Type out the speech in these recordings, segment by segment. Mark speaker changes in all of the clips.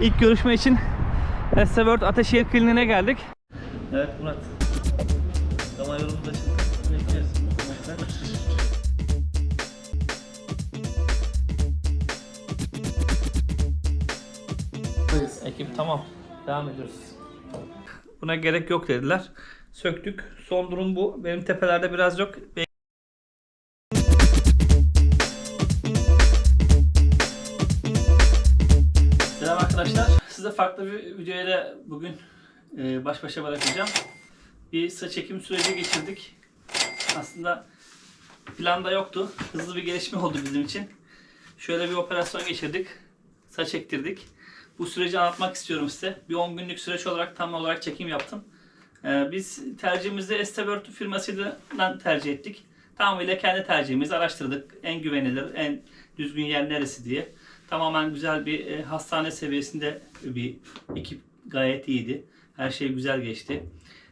Speaker 1: İlk görüşme için Estevört Ateşehir Kliniğine geldik. Evet Murat. Dama yolumuz açıldı. Bekleriz. Ekip tamam. Devam ediyoruz. Buna gerek yok dediler. Söktük. Son durum bu. Benim tepelerde biraz yok. Bugün e, baş başa bırakacağım. Bir saç çekim süreci geçirdik. Aslında planda yoktu. Hızlı bir gelişme oldu bizim için. Şöyle bir operasyon geçirdik. Saç ektirdik. Bu süreci anlatmak istiyorum size. Bir 10 günlük süreç olarak tam olarak çekim yaptım. Ee, biz tercihimizi Estevört firmasıyla tercih ettik. Tamamıyla kendi tercihimizi araştırdık. En güvenilir, en düzgün yer neresi diye. Tamamen güzel bir e, hastane seviyesinde bir ekip gayet iyiydi. Her şey güzel geçti.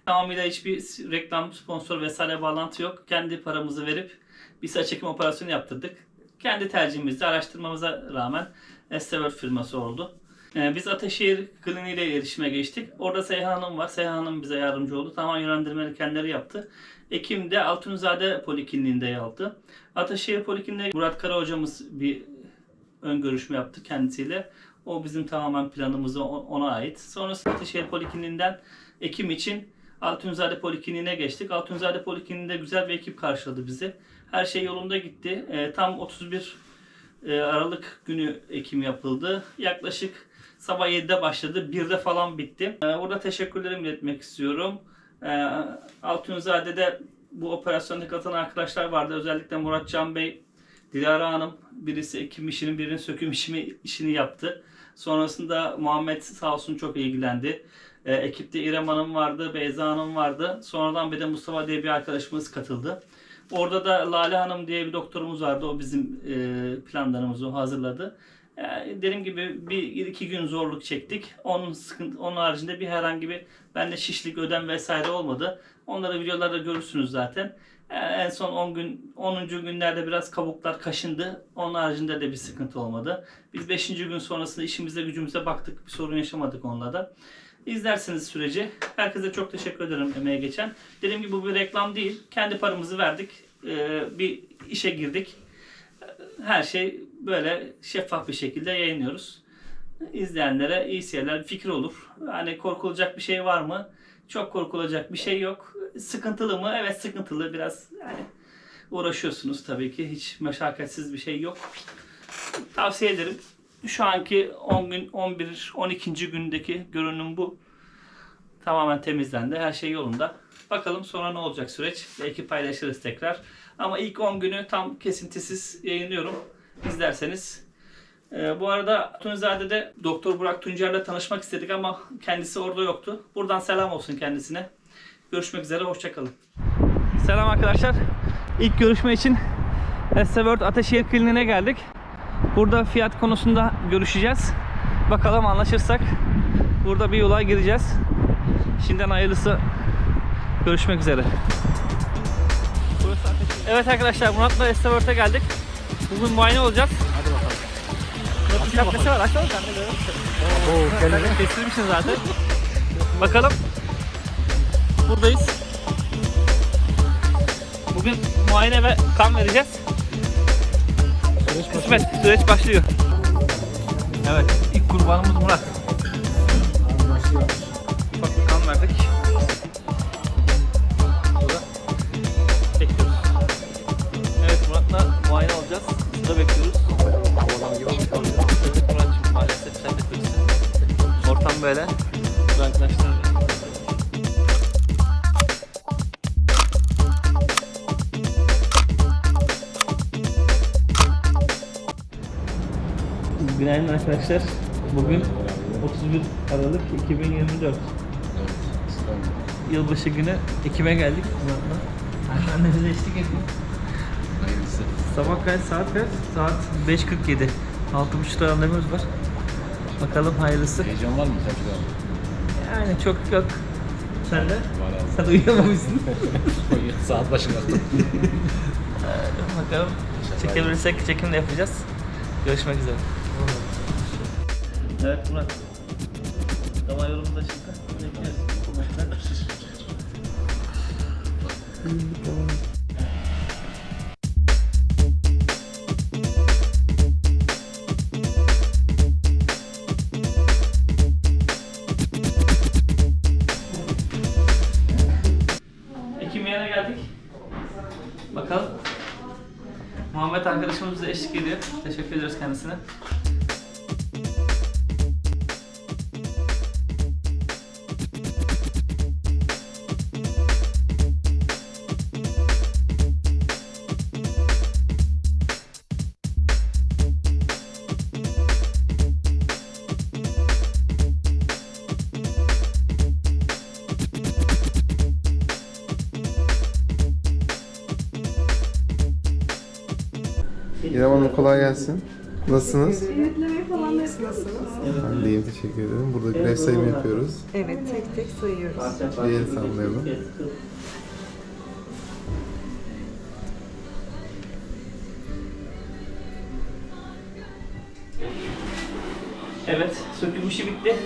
Speaker 1: Tamamıyla hiçbir reklam, sponsor vesaire bağlantı yok. Kendi paramızı verip bir saç çekim operasyonu yaptırdık. Kendi tercihimizde araştırmamıza rağmen Estevört firması oldu. Ee, Biz Ateşehir Kliniği ile iletişime geçtik. Orada Seyhan Hanım var. Seyhan Hanım bize yardımcı oldu. Tamamen yönlendirmeleri kendileri yaptı. Ekim'de Altunzade Polikliniğinde yaptı. Ataşehir Polikliniğinde Murat Kara hocamız bir ön görüşme yaptı kendisiyle. O bizim tamamen planımızı o- ona ait. Sonrasında Ataşehir Polikliniğinden Ekim için Altunzade Polikliniğine geçtik. Altunzade Polikliniğinde güzel bir ekip karşıladı bizi. Her şey yolunda gitti. Ee, tam 31 e, Aralık günü ekim yapıldı. Yaklaşık sabah 7'de başladı. 1'de falan bitti. Ee, Orada teşekkürlerimi iletmek istiyorum. Ee, Altunzade'de bu operasyonda katılan arkadaşlar vardı. Özellikle Murat Can Bey, Dilara Hanım birisi ekim işinin birinin söküm işimi, işini yaptı. Sonrasında Muhammed sağ olsun çok ilgilendi. Ee, ekipte İrem Hanım vardı, Beyza Hanım vardı. Sonradan bir de Mustafa diye bir arkadaşımız katıldı. Orada da Lale Hanım diye bir doktorumuz vardı. O bizim e, planlarımızı hazırladı. E, dediğim gibi bir iki gün zorluk çektik. Onun sıkıntı, onun haricinde bir herhangi bir bende şişlik, ödem vesaire olmadı. Onları videolarda görürsünüz zaten. E, en son 10 gün 10. günlerde biraz kabuklar kaşındı. Onun haricinde de bir sıkıntı olmadı. Biz 5. gün sonrasında işimize gücümüze baktık. Bir sorun yaşamadık onunla da. İzlersiniz süreci. Herkese çok teşekkür ederim emeğe geçen. Dediğim gibi bu bir reklam değil. Kendi paramızı verdik. Ee, bir işe girdik. Her şey böyle şeffaf bir şekilde yayınlıyoruz. İzleyenlere iyi seyirler, fikir olur. Hani korkulacak bir şey var mı? Çok korkulacak bir şey yok. Sıkıntılı mı? Evet sıkıntılı biraz. Yani uğraşıyorsunuz tabii ki. Hiç meşakkatsiz bir şey yok. Tavsiye ederim. Şu anki 10 gün, 11, 12. gündeki görünüm bu. Tamamen temizlendi. Her şey yolunda. Bakalım sonra ne olacak süreç. Belki paylaşırız tekrar. Ama ilk 10 günü tam kesintisiz yayınlıyorum. İzlerseniz. Ee, bu arada Tunzade'de Doktor Burak Tuncer'le tanışmak istedik ama kendisi orada yoktu. Buradan selam olsun kendisine. Görüşmek üzere. Hoşçakalın. Selam arkadaşlar. İlk görüşme için Estevört Ateşehir Kliniğine geldik. Burada fiyat konusunda görüşeceğiz. Bakalım anlaşırsak burada bir yola gireceğiz. Şimdiden hayırlısı. Görüşmek üzere. Evet arkadaşlar Murat'la Estevort'a geldik. Bugün muayene olacağız. Hadi bakalım. Murat'ın şapkası var. Açalım sen de. Oo, kestirmişsin zaten. bakalım. Buradayız. Bugün muayene ve kan vereceğiz. Kısmet, süreç başlıyor. Evet, ilk kurbanımız Murat. Ufak bir kan verdik. Burada bekliyoruz. Evet, Murat'la muayene olacağız. Burada bekliyoruz. Evet Murat'cığım maalesef sen de polissin. Ortam böyle. Arkadaşlar Günaydın arkadaşlar. Bugün 31 Aralık 2024. Yılbaşı günü Ekim'e geldik. Annemize eşlik ediyor.
Speaker 2: Hayırlısı.
Speaker 1: Sabah kaç saat kaç? Saat 5.47. 6.30'da randevumuz var. Bakalım hayırlısı.
Speaker 2: Heyecan var mı abi?
Speaker 1: Yani çok yok. Sen de?
Speaker 2: Var abi.
Speaker 1: Sen uyuyamamışsın.
Speaker 2: Saat başında.
Speaker 1: Bakalım. Çekebilirsek çekim de yapacağız. Görüşmek üzere. Evet Murat. Damar yolumuz açıldı. Bekliyoruz. Ekim yerine geldik. Bakalım. Muhammed arkadaşımız bize eşlik ediyor. Teşekkür ediyoruz kendisine.
Speaker 3: Kolay gelsin. Nasılsınız?
Speaker 4: Yönetmeyi falan nasılsınız?
Speaker 3: Ben de iyiyim teşekkür ederim. Burada güneş sayımı yapıyoruz.
Speaker 4: Evet, tek tek sayıyoruz.
Speaker 3: Bir el sallayalım.
Speaker 1: Evet, söküm işi bitti.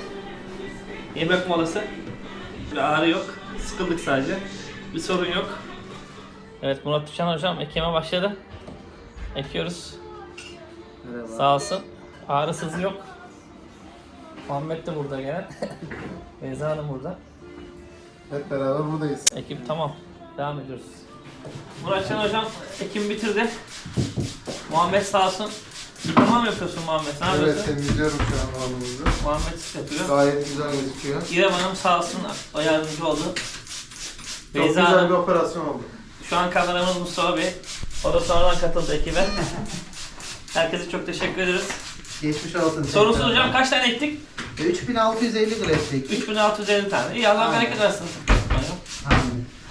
Speaker 1: Yemek molası. Bir ağrı yok. Sıkıldık sadece. Bir sorun yok. Evet Murat Tüçan hocam ekime başladı. Ekiyoruz. Sağ olsun. Ağrı sızı yok. Muhammed de burada gene. Beyza Hanım burada.
Speaker 3: Hep beraber buradayız.
Speaker 1: Ekim tamam. Devam ediyoruz. Muratcan hocam ekim bitirdi. Muhammed sağ olsun. Tamam yapıyorsun Muhammed. Ne
Speaker 3: Evet
Speaker 1: yapıyorsun?
Speaker 3: temizliyorum şu an halımızı.
Speaker 1: Muhammed yapıyor.
Speaker 3: Gayet güzel gözüküyor.
Speaker 1: İrem Hanım sağ olsun yardımcı oldu.
Speaker 3: Çok
Speaker 1: Beyza
Speaker 3: güzel
Speaker 1: Hanım
Speaker 3: bir operasyon oldu.
Speaker 1: şu an kameramız Mustafa Bey. O da sonradan katıldı ekibe. Herkese çok teşekkür ederiz.
Speaker 5: Geçmiş olsun.
Speaker 1: Sorusu hocam kaç tane ektik?
Speaker 5: 3650 grafik.
Speaker 1: 3650 tane. İyi Allah
Speaker 5: Aynen.
Speaker 1: bereket versin.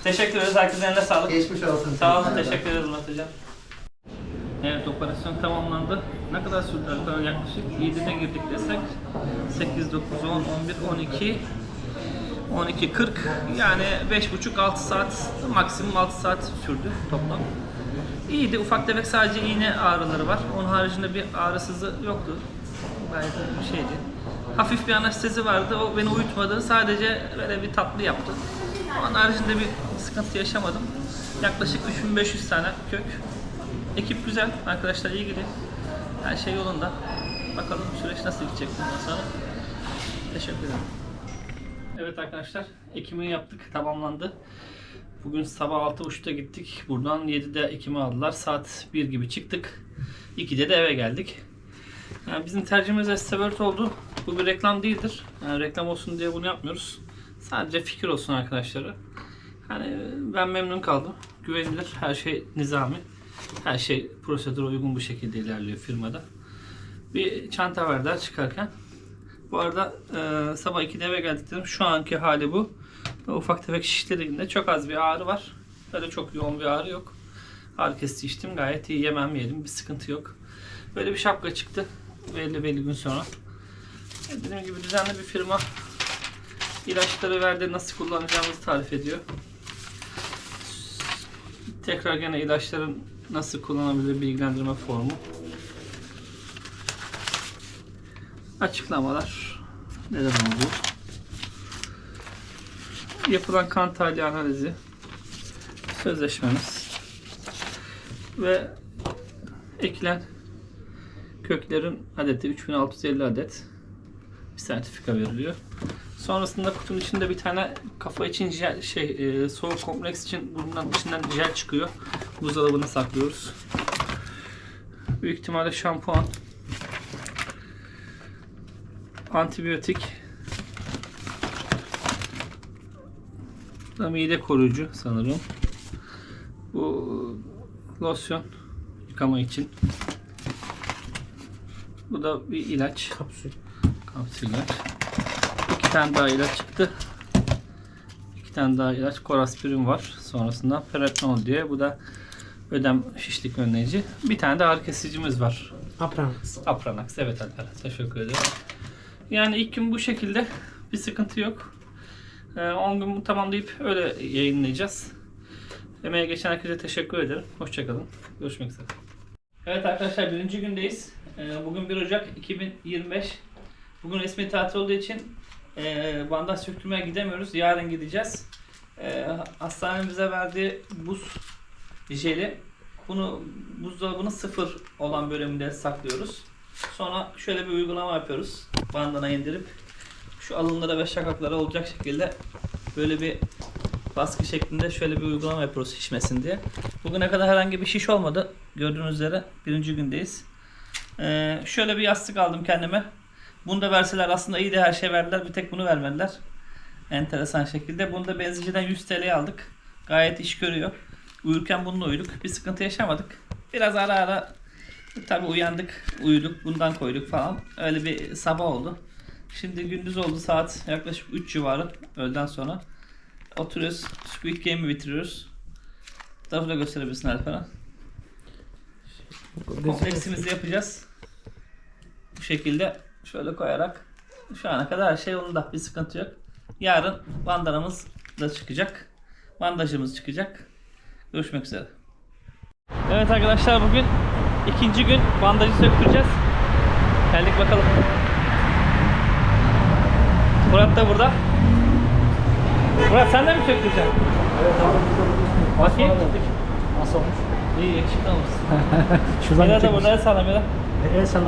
Speaker 1: Teşekkür ederiz. Herkesin eline sağlık.
Speaker 5: Geçmiş olsun.
Speaker 1: Sağ olun, teşekkür ederiz Murat Hocam. Evet, operasyon tamamlandı. Ne kadar sürdü arkadaşlar? Yaklaşık 7'de girdik desek 8, 9, 10, 11, 12, 12, 40 yani 5,5-6 saat maksimum 6 saat sürdü toplam. İyiydi. Ufak tefek sadece iğne ağrıları var. Onun haricinde bir ağrısızı yoktu. Gayet bir şeydi. Hafif bir anestezi vardı. O beni uyutmadı. Sadece böyle bir tatlı yaptı. Onun haricinde bir sıkıntı yaşamadım. Yaklaşık 3500 tane kök. Ekip güzel. Arkadaşlar ilgili. Her şey yolunda. Bakalım süreç nasıl gidecek bundan sonra. Teşekkür ederim. Evet arkadaşlar, ekimi yaptık, tamamlandı. Bugün sabah 6.30'da gittik. Buradan 7'de ekimi aldılar. Saat 1 gibi çıktık. 2'de de eve geldik. Yani bizim tercihimiz Estevert oldu. Bu bir reklam değildir. Yani reklam olsun diye bunu yapmıyoruz. Sadece fikir olsun arkadaşlara. Hani ben memnun kaldım. Güvenilir, her şey nizami. Her şey prosedüre uygun bir şekilde ilerliyor firmada. Bir çanta verdiler çıkarken. Bu arada e, sabah 2'de eve geldiklerim şu anki hali bu. Ufak tefek şişlerinde çok az bir ağrı var. Böyle çok yoğun bir ağrı yok. Ağrı kesici içtim gayet iyi yemem yedim bir sıkıntı yok. Böyle bir şapka çıktı belli belli gün sonra. E, Dediğim gibi düzenli bir firma ilaçları verdi nasıl kullanacağımızı tarif ediyor. Tekrar gene ilaçların nasıl kullanabilir bilgilendirme formu. Açıklamalar. Neden oldu? Yapılan kan tahlili analizi. Sözleşmemiz. Ve ekilen köklerin adeti 3650 adet bir sertifika veriliyor. Sonrasında kutunun içinde bir tane kafa için jel, şey e, soğuk kompleks için bundan içinden jel çıkıyor. Buzdolabına saklıyoruz. Büyük ihtimalle şampuan, antibiyotik, da mide koruyucu sanırım. Bu losyon yıkama için. Bu da bir ilaç. Kapsül. Kapsüller. İki tane daha ilaç çıktı. İki tane daha ilaç. Koraspirin var. Sonrasında Peratnol diye. Bu da ödem şişlik önleyici. Bir tane de ağrı kesicimiz var.
Speaker 5: Apranax.
Speaker 1: Apranax. Evet Alper. Teşekkür ederim. Yani ilk gün bu şekilde. Bir sıkıntı yok. Ee, 10 gün tamamlayıp öyle yayınlayacağız. Emeğe geçen herkese teşekkür ederim. Hoşçakalın. Görüşmek üzere. Evet arkadaşlar birinci gündeyiz. Ee, Bugün 1 Ocak 2025. Bugün resmi tatil olduğu için e, bandaj söktürmeye gidemiyoruz. Yarın gideceğiz. E, hastanenin bize verdiği buz jeli. Bunu buzdolabının sıfır olan bölümünde saklıyoruz. Sonra şöyle bir uygulama yapıyoruz. Bandana indirip şu alınlara ve şakaklara olacak şekilde böyle bir baskı şeklinde şöyle bir uygulama yapıyoruz şişmesin diye. Bugüne kadar herhangi bir şiş olmadı. Gördüğünüz üzere birinci gündeyiz. Ee, şöyle bir yastık aldım kendime. Bunu da verseler aslında iyi de her şey verdiler. Bir tek bunu vermediler. Enteresan şekilde. Bunu da benzinciden 100 TL'ye aldık. Gayet iş görüyor. Uyurken bununla uyuduk. Bir sıkıntı yaşamadık. Biraz ara ara tabi uyandık, uyuduk, bundan koyduk falan. Öyle bir sabah oldu. Şimdi gündüz oldu saat yaklaşık 3 civarı öğleden sonra. Oturuyoruz. Squid Game'i bitiriyoruz. Tarafı da gösterebilirsin Alperen. Kompleksimizi yapacağız. Bu şekilde şöyle koyarak şu ana kadar her şey yolunda. Bir sıkıntı yok. Yarın bandanamız da çıkacak. Bandajımız çıkacak. Görüşmek üzere. Evet arkadaşlar bugün ikinci gün bandajı söktüreceğiz. Geldik bakalım. Murat da burada. Murat sen de mi söktüreceksin?
Speaker 2: Evet abi.
Speaker 1: Bakayım.
Speaker 2: Nasıl olmuş?
Speaker 1: İyi yakışıklı olmuşsun.
Speaker 2: Şuradan
Speaker 1: Mira da burada el sana Mira.
Speaker 2: Evet sen de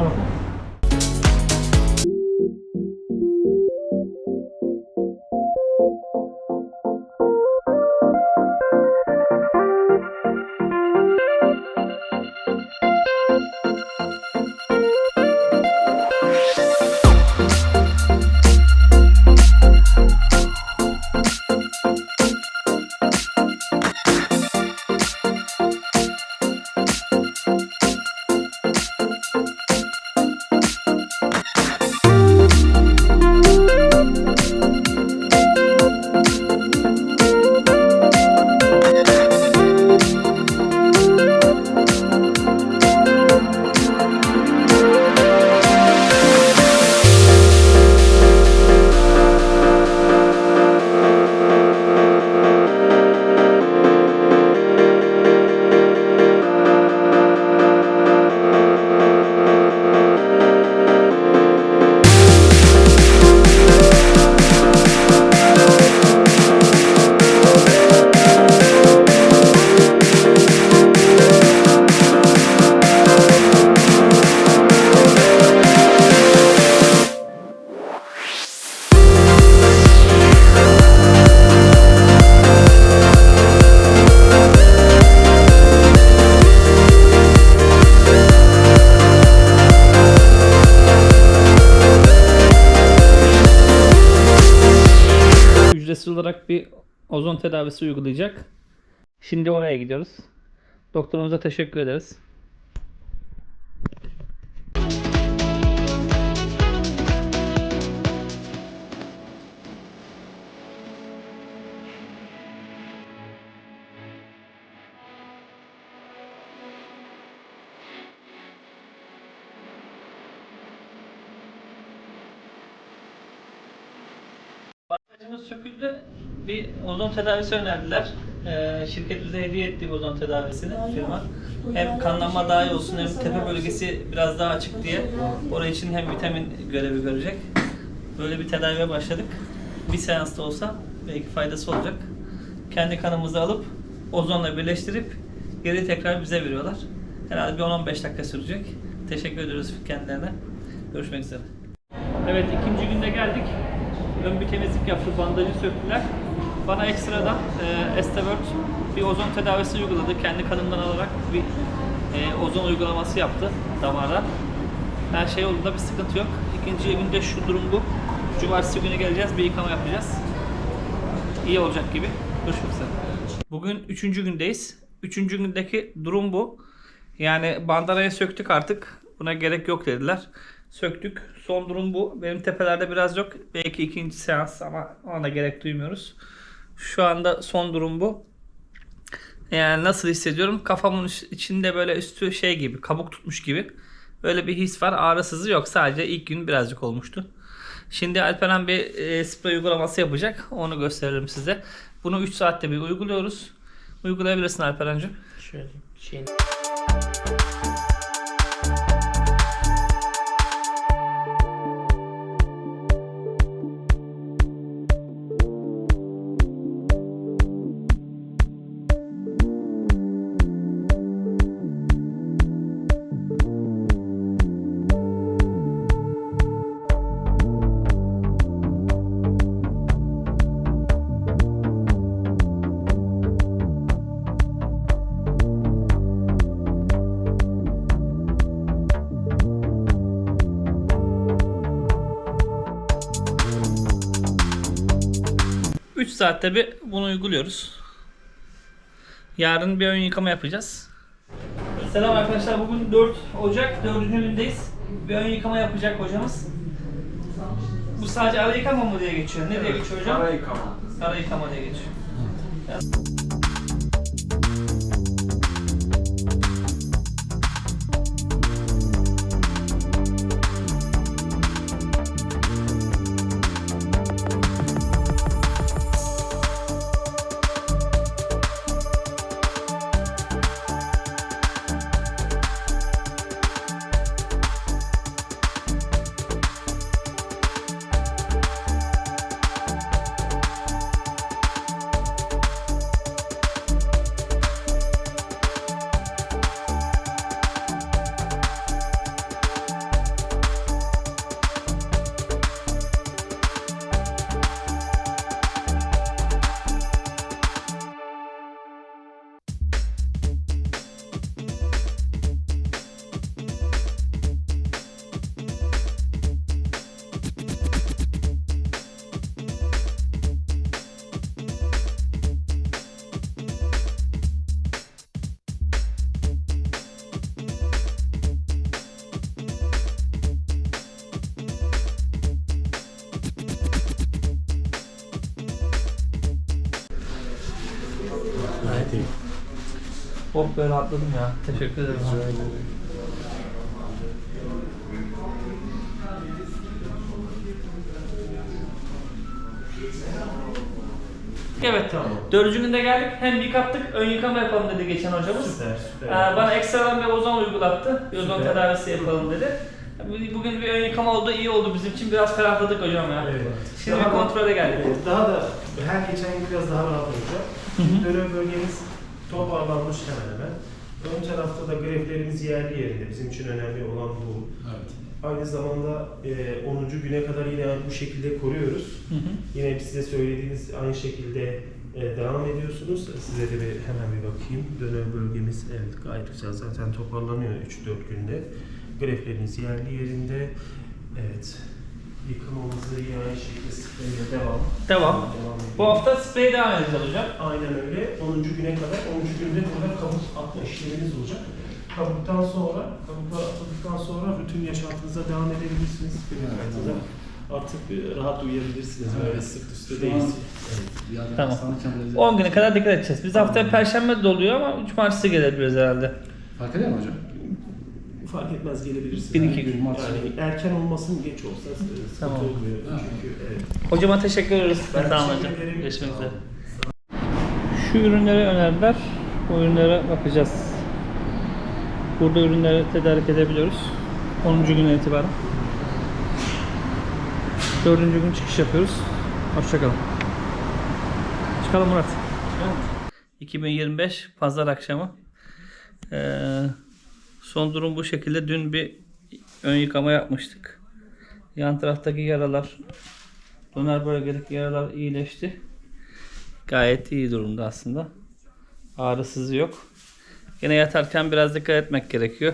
Speaker 1: olarak bir ozon tedavisi uygulayacak. Şimdi oraya gidiyoruz. Doktorumuza teşekkür ederiz. Söküldü. Bir ozon tedavisi önerdiler. Ee, şirket bize hediye etti bu ozon tedavisini firma. Hem kanlanma daha iyi olsun hem tepe bölgesi biraz daha açık diye. Oraya için hem vitamin görevi görecek. Böyle bir tedaviye başladık. Bir seansta olsa belki faydası olacak. Kendi kanımızı alıp ozonla birleştirip geri tekrar bize veriyorlar. Herhalde bir 10-15 dakika sürecek. Teşekkür ediyoruz kendilerine. Görüşmek üzere. Evet ikinci günde geldik. Ön bir temizlik yaptı, bandajı söktüler. Bana ekstradan e, Estevert bir ozon tedavisi uyguladı. Kendi kanımdan alarak bir e, ozon uygulaması yaptı damara. Her şey yolunda bir sıkıntı yok. İkinci günde şu durum bu. Cumartesi günü geleceğiz, bir yıkama yapacağız. İyi olacak gibi. Görüşmek üzere. Bugün üçüncü gündeyiz. Üçüncü gündeki durum bu. Yani bandanayı söktük artık. Buna gerek yok dediler. Söktük. Son durum bu. Benim tepelerde biraz yok. Belki ikinci seans ama ona da gerek duymuyoruz. Şu anda son durum bu. Yani nasıl hissediyorum? Kafamın içinde böyle üstü şey gibi, kabuk tutmuş gibi. Böyle bir his var. Ağrısızı yok. Sadece ilk gün birazcık olmuştu. Şimdi Alperen bir e, sprey uygulaması yapacak. Onu gösterelim size. Bunu 3 saatte bir uyguluyoruz. Uygulayabilirsin Alperen'cim.
Speaker 2: Şöyle şeyin.
Speaker 1: Saatte bir bunu uyguluyoruz. Yarın bir ön yıkama yapacağız. Selam arkadaşlar. Bugün 4 Ocak 4. gündeyiz. Bir ön yıkama yapacak hocamız. Bu sadece ara yıkama mı diye geçiyor? Ne diye geçiyor hocam?
Speaker 3: Ara yıkama.
Speaker 1: Ara yıkama diye geçiyor.
Speaker 6: Gayet
Speaker 1: Oh be rahatladım ya. Teşekkür ederim. Evet. Dördüncü günde geldik. Hem yıkattık, ön yıkama yapalım dedi geçen hocamız.
Speaker 6: Süper süper.
Speaker 1: Ee, bana ekstradan bir ozon uygulattı. Bir ozon
Speaker 6: Süper.
Speaker 1: tedavisi yapalım dedi. Bu- Bugün bir ön yıkama oldu, iyi oldu bizim için. Biraz ferahladık hocam ya.
Speaker 6: Evet.
Speaker 1: Şimdi bir
Speaker 6: Daha da-
Speaker 1: kontrole geldik.
Speaker 6: Evet, daha da her geçen gün biraz daha rahat olacak. Dönem bölgemiz toparlanmış hemen hemen. Ön tarafta da greflerimiz yerli yerinde. Bizim için önemli olan bu. Aynı zamanda e, 10. güne kadar yine bu şekilde koruyoruz.
Speaker 1: Hı hı.
Speaker 6: Yine size söylediğiniz aynı şekilde e, devam ediyorsunuz. Size de bir hemen bir bakayım. Dönem bölgemiz evet gayet güzel. Zaten toparlanıyor 3-4 günde. Grefleriniz yerli yerinde. Evet. Yıkımımızı yine aynı şekilde spreyle devam.
Speaker 1: Devam.
Speaker 6: Devam.
Speaker 1: Bu hafta sprey devam edeceğiz hocam.
Speaker 6: Aynen öyle. 10. güne kadar 10. günde burada kabuk atma işleminiz olacak. Kabuktan sonra, kabuklar atıldıktan sonra bütün yaşantınıza devam edebilirsiniz. Hayatınıza artık e, rahat uyuyabilirsiniz. Böyle sırt üstte değilsiniz. Evet.
Speaker 1: Tamam. 10 güne kadar dikkat edeceğiz. Biz haftaya perşembe doluyor ama cumartesi gelebiliriz herhalde.
Speaker 7: Fark ediyor mu hocam?
Speaker 6: Fark etmez gelebilirsiniz.
Speaker 1: Bir iki
Speaker 6: Yani
Speaker 1: gün.
Speaker 6: erken olmasın geç olsa e, sıkıntı
Speaker 1: Tamam.
Speaker 6: olmuyor. Çünkü evet.
Speaker 1: Hocama teşekkür ederiz.
Speaker 6: Ben
Speaker 1: tamam hocam. Görüşmek üzere. Şu ürünlere önerdiler. Bu ürünlere bakacağız. Burada ürünleri tedarik edebiliyoruz. 10. günden itibaren. 4. gün çıkış yapıyoruz. Hoşçakalın. Çıkalım Murat. 2025 pazar akşamı. Ee, son durum bu şekilde. Dün bir ön yıkama yapmıştık. Yan taraftaki yaralar, döner bölgedeki yaralar iyileşti. Gayet iyi durumda aslında. Ağrısızı yok. Yine yatarken biraz dikkat etmek gerekiyor.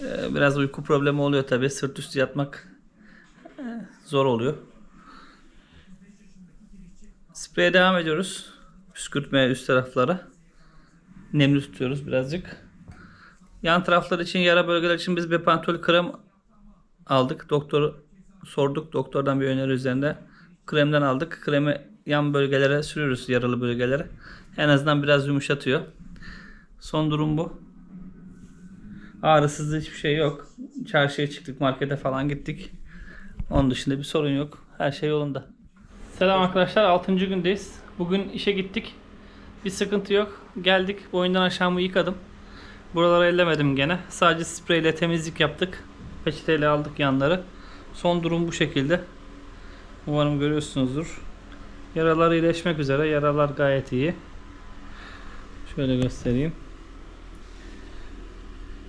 Speaker 1: Ee, Biraz uyku problemi oluyor tabi. Sırt üstü yatmak e, zor oluyor. Spreye devam ediyoruz. Püskürtmeye üst taraflara. Nemli tutuyoruz birazcık. Yan taraflar için, yara bölgeler için biz Bepantol krem aldık. Doktor sorduk. Doktordan bir öneri üzerinde kremden aldık. Kremi yan bölgelere sürüyoruz yaralı bölgelere. En azından biraz yumuşatıyor. Son durum bu. Ağrısız hiçbir şey yok. Çarşıya çıktık, markete falan gittik. Onun dışında bir sorun yok. Her şey yolunda. Selam arkadaşlar. 6. gündeyiz. Bugün işe gittik. Bir sıkıntı yok. Geldik. Boyundan aşağımı yıkadım. Buraları ellemedim gene. Sadece spreyle temizlik yaptık. Peçeteyle aldık yanları. Son durum bu şekilde. Umarım görüyorsunuzdur. Yaralar iyileşmek üzere. Yaralar gayet iyi. Şöyle göstereyim.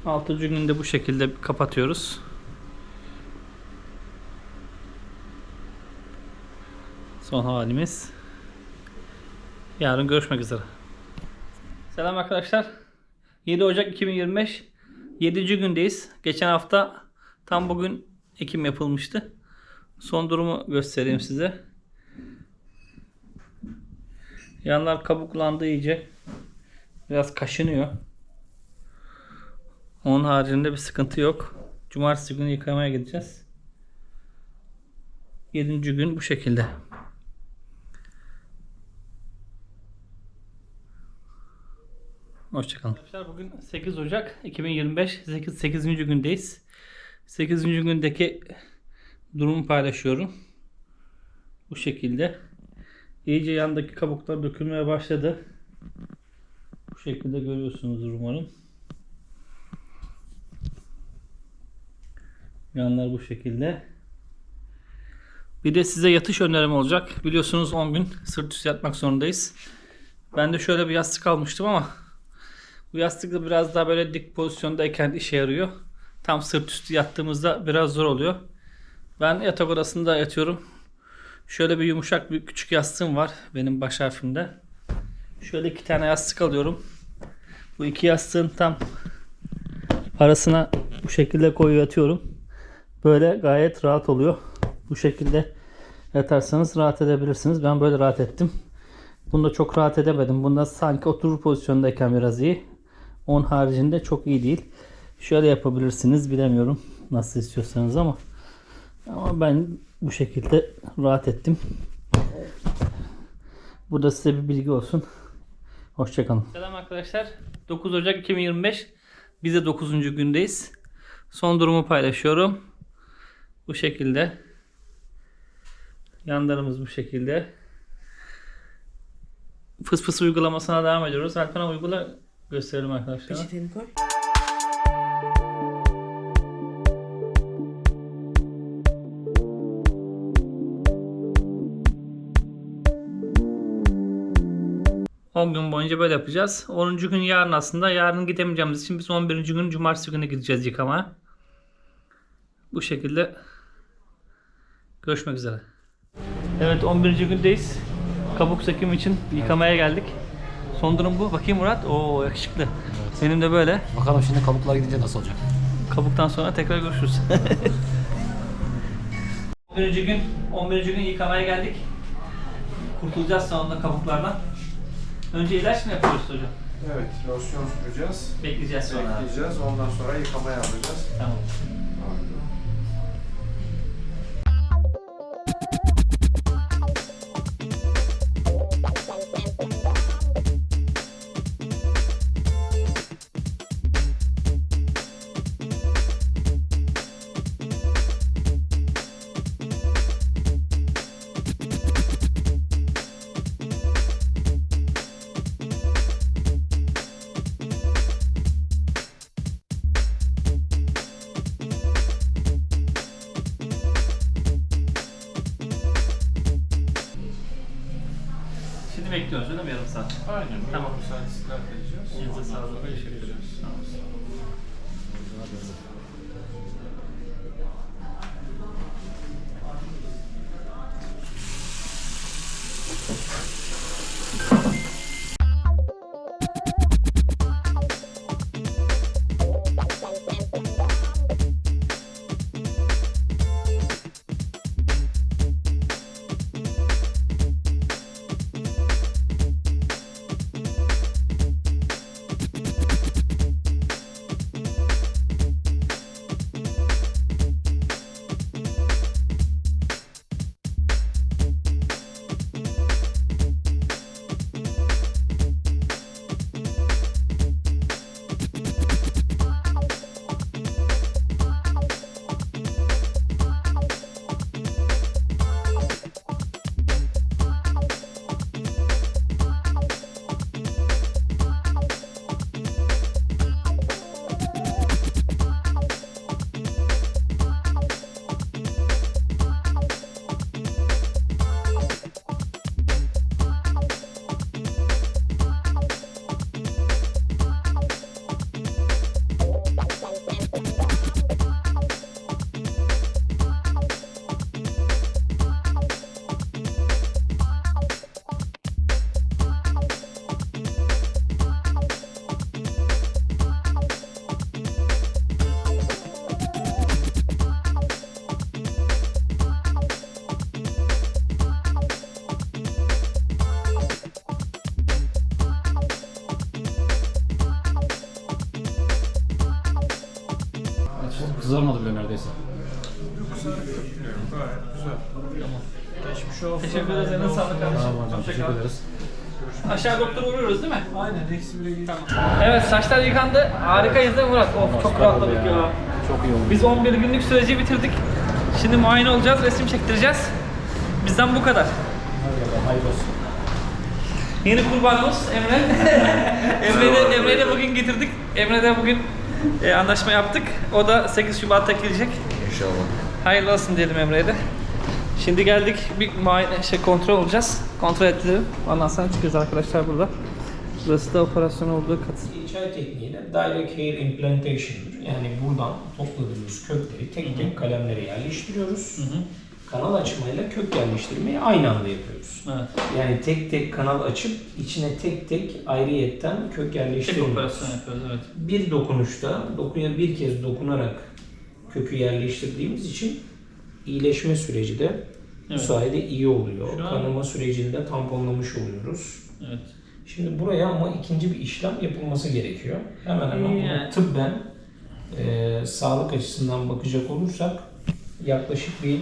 Speaker 1: 6. günde bu şekilde kapatıyoruz. Son halimiz. Yarın görüşmek üzere. Selam arkadaşlar. 7 Ocak 2025. 7. gündeyiz. Geçen hafta tam bugün ekim yapılmıştı. Son durumu göstereyim size. Yanlar kabuklandı iyice. Biraz kaşınıyor. Onun haricinde bir sıkıntı yok. Cumartesi günü yıkamaya gideceğiz. 7. gün bu şekilde. Hoşçakalın. Arkadaşlar bugün 8 Ocak 2025 8. 8. gündeyiz. 8. gündeki durumu paylaşıyorum. Bu şekilde. İyice yandaki kabuklar dökülmeye başladı. Bu şekilde görüyorsunuzdur umarım. Yanlar bu şekilde. Bir de size yatış önerim olacak. Biliyorsunuz 10 gün sırt üstü yatmak zorundayız. Ben de şöyle bir yastık almıştım ama bu yastık da biraz daha böyle dik pozisyondayken işe yarıyor. Tam sırt üstü yattığımızda biraz zor oluyor. Ben yatak odasında yatıyorum. Şöyle bir yumuşak bir küçük yastığım var benim baş harfimde. Şöyle iki tane yastık alıyorum. Bu iki yastığın tam arasına bu şekilde koyuyor yatıyorum. Böyle gayet rahat oluyor. Bu şekilde yatarsanız rahat edebilirsiniz. Ben böyle rahat ettim. Bunda çok rahat edemedim. Bunda sanki oturur pozisyondayken biraz iyi. Onun haricinde çok iyi değil. Şöyle yapabilirsiniz. Bilemiyorum nasıl istiyorsanız ama ama ben bu şekilde rahat ettim. Bu da size bir bilgi olsun. Hoşçakalın. Selam arkadaşlar. 9 Ocak 2025. Biz de 9. gündeyiz. Son durumu paylaşıyorum. Bu şekilde. Yanlarımız bu şekilde. Fıs fıs uygulamasına devam ediyoruz. Alpana uygula gösterelim arkadaşlar.
Speaker 4: Peçeteni koy.
Speaker 1: On gün boyunca böyle yapacağız. 10. gün yarın aslında. Yarın gidemeyeceğimiz için biz 11. gün cumartesi günü gideceğiz yıkamaya. Bu şekilde görüşmek üzere. Evet 11. gündeyiz. Kabuk söküm için yıkamaya geldik. Son durum bu. Bakayım Murat. Oo yakışıklı. Benim de böyle.
Speaker 7: Bakalım şimdi kabuklar gidince nasıl olacak?
Speaker 1: Kabuktan sonra tekrar görüşürüz. 11. gün 11. gün yıkamaya geldik. Kurtulacağız sonunda kabuklardan. Önce ilaç mı yapıyoruz hocam?
Speaker 3: Evet, losyon süreceğiz.
Speaker 1: Bekleyeceğiz sonra.
Speaker 3: Bekleyeceğiz. Ondan sonra yıkamaya alacağız.
Speaker 1: Tamam. Eline sağlık kardeşim.
Speaker 7: Tamam hocam teşekkür ederiz.
Speaker 1: Aşağı doktora uğruyoruz değil mi?
Speaker 3: Aynen, eksi bire gidiyor.
Speaker 1: Evet saçlar yıkandı. Harikayız değil mi Murat? Of çok rahatladık ya.
Speaker 7: Çok iyi oldu.
Speaker 1: Biz 11 günlük süreci bitirdik. Şimdi muayene olacağız, resim çektireceğiz. Bizden bu kadar.
Speaker 7: Hayırlı olsun.
Speaker 1: Yeni kurbanımız Emre. Emre'yi de, Emre'yi de bugün getirdik. Emre de bugün e, anlaşma yaptık. O da 8 Şubat'ta gelecek.
Speaker 8: İnşallah.
Speaker 1: Hayırlı olsun diyelim Emre'ye de. Şimdi geldik bir muayene şey kontrol olacağız. Kontrol ettirelim. Ondan sonra çıkıyoruz arkadaşlar burada. Burası da operasyon olduğu kat.
Speaker 2: Çay tekniğiyle direct hair implantation'dır. Yani buradan topladığımız kökleri tek tek kalemlere yerleştiriyoruz. Kanal açmayla kök yerleştirmeyi aynı anda yapıyoruz.
Speaker 1: Evet.
Speaker 2: Yani tek tek kanal açıp içine tek tek ayrıyetten kök
Speaker 1: Tek
Speaker 2: yerleştiriyoruz.
Speaker 1: operasyon yapıyoruz evet.
Speaker 2: Bir dokunuşta dokuya bir kez dokunarak kökü yerleştirdiğimiz için iyileşme süreci de bu
Speaker 1: Evet.
Speaker 2: sayede iyi oluyor.
Speaker 1: Şu an-
Speaker 2: Kanama sürecinde tamponlamış oluyoruz.
Speaker 1: Evet.
Speaker 2: Şimdi buraya ama ikinci bir işlem yapılması gerekiyor. Hemen hemen
Speaker 1: yani.
Speaker 2: tıbben e, sağlık açısından bakacak olursak yaklaşık bir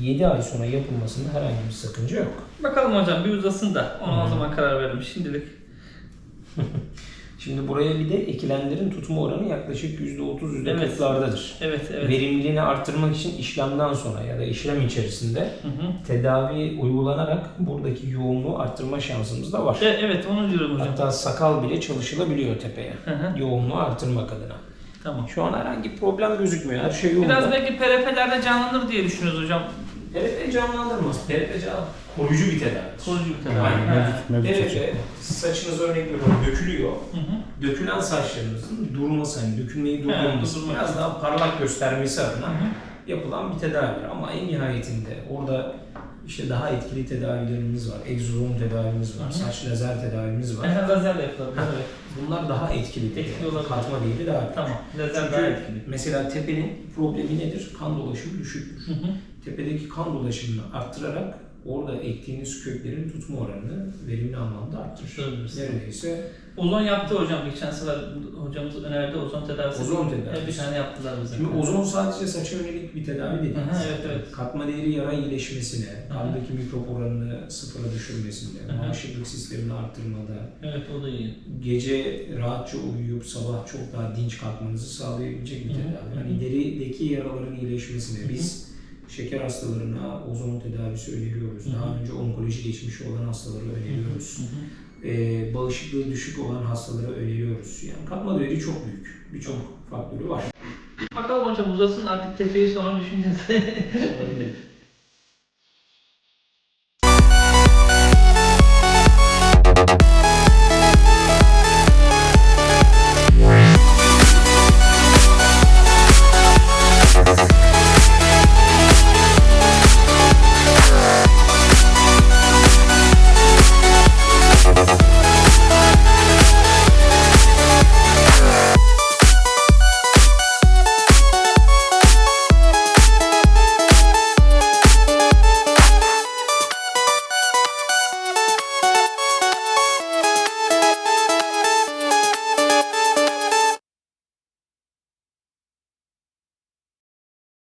Speaker 2: 7 ay sonra yapılmasında herhangi bir sakınca yok.
Speaker 1: Bakalım hocam bir uzasın da ona o zaman karar verelim şimdilik.
Speaker 2: Şimdi buraya bir de ekilenlerin tutma oranı yaklaşık %30
Speaker 1: Evet.
Speaker 2: %40'lardadır.
Speaker 1: Evet evet.
Speaker 2: Verimliliğini arttırmak için işlemden sonra ya da işlem içerisinde
Speaker 1: Hı hı.
Speaker 2: tedavi uygulanarak buradaki yoğunluğu arttırma şansımız da var.
Speaker 1: E, evet onu diyorum hocam.
Speaker 2: Hatta sakal bile çalışılabiliyor tepeye.
Speaker 1: Hı hı.
Speaker 2: Yoğunluğu arttırmak adına.
Speaker 1: Tamam.
Speaker 2: Şu an herhangi bir problem gözükmüyor. Her şey yolunda.
Speaker 1: Biraz belki PRP'lerde canlanır diye düşünüyoruz hocam.
Speaker 2: PRP canlandırmaz. PRP can koruyucu bir tedavi.
Speaker 1: Koruyucu bir tedavi.
Speaker 2: Aynen.
Speaker 1: Ha.
Speaker 7: Mevcut seçim.
Speaker 2: PRP saçınız örnek veriyorum dökülüyor.
Speaker 1: Hı hı.
Speaker 2: Dökülen saçlarınızın durması, hani dökülmeyi durdurması,
Speaker 1: durdurması.
Speaker 2: biraz daha parlak göstermesi adına yapılan bir tedavidir. Ama en nihayetinde orada işte daha etkili tedavilerimiz var. Egzozom tedavimiz var,
Speaker 1: Hı hı.
Speaker 2: saç lazer tedavimiz var.
Speaker 1: Ehe, Lazerle yapılır. Evet.
Speaker 2: Bunlar daha etkili.
Speaker 1: Etkili olabilir.
Speaker 2: Katma değeri daha büyük.
Speaker 1: Tamam. Lazer
Speaker 2: Çünkü
Speaker 1: daha etkili.
Speaker 2: mesela tepenin problemi nedir? Kan dolaşımı düşüktür.
Speaker 1: Hı hı.
Speaker 2: Tepedeki kan dolaşımını arttırarak orada ektiğiniz köklerin tutma oranını verimli anlamda arttırır. Neredeyse
Speaker 1: Ozon yaptı hocam geçen sefer hocamız önerdi ozon tedavisi.
Speaker 2: Ozon tedavisi.
Speaker 1: Bir tane yaptılar bize.
Speaker 2: Şimdi ozon sadece saça yönelik bir tedavi değil.
Speaker 1: Aha, evet, evet.
Speaker 2: Katma değeri yara iyileşmesine, kandaki mikrop oranını sıfıra düşürmesinde,
Speaker 1: Aha.
Speaker 2: bağışıklık sistemini arttırmada,
Speaker 1: Evet o da iyi.
Speaker 2: gece rahatça uyuyup sabah çok daha dinç kalkmanızı sağlayabilecek bir tedavi. Hani derideki yaraların iyileşmesine biz şeker hastalarına ozon tedavisi öneriyoruz.
Speaker 1: Hı hı.
Speaker 2: Daha önce onkoloji geçmişi olan hastalara öneriyoruz.
Speaker 1: Hı hı.
Speaker 2: Ee, bağışıklığı düşük olan hastalara öneriyoruz. Yani katma değeri çok büyük. Birçok faktörü var.
Speaker 1: Bakalım hocam uzasın artık tepeyi sonra düşüneceğiz.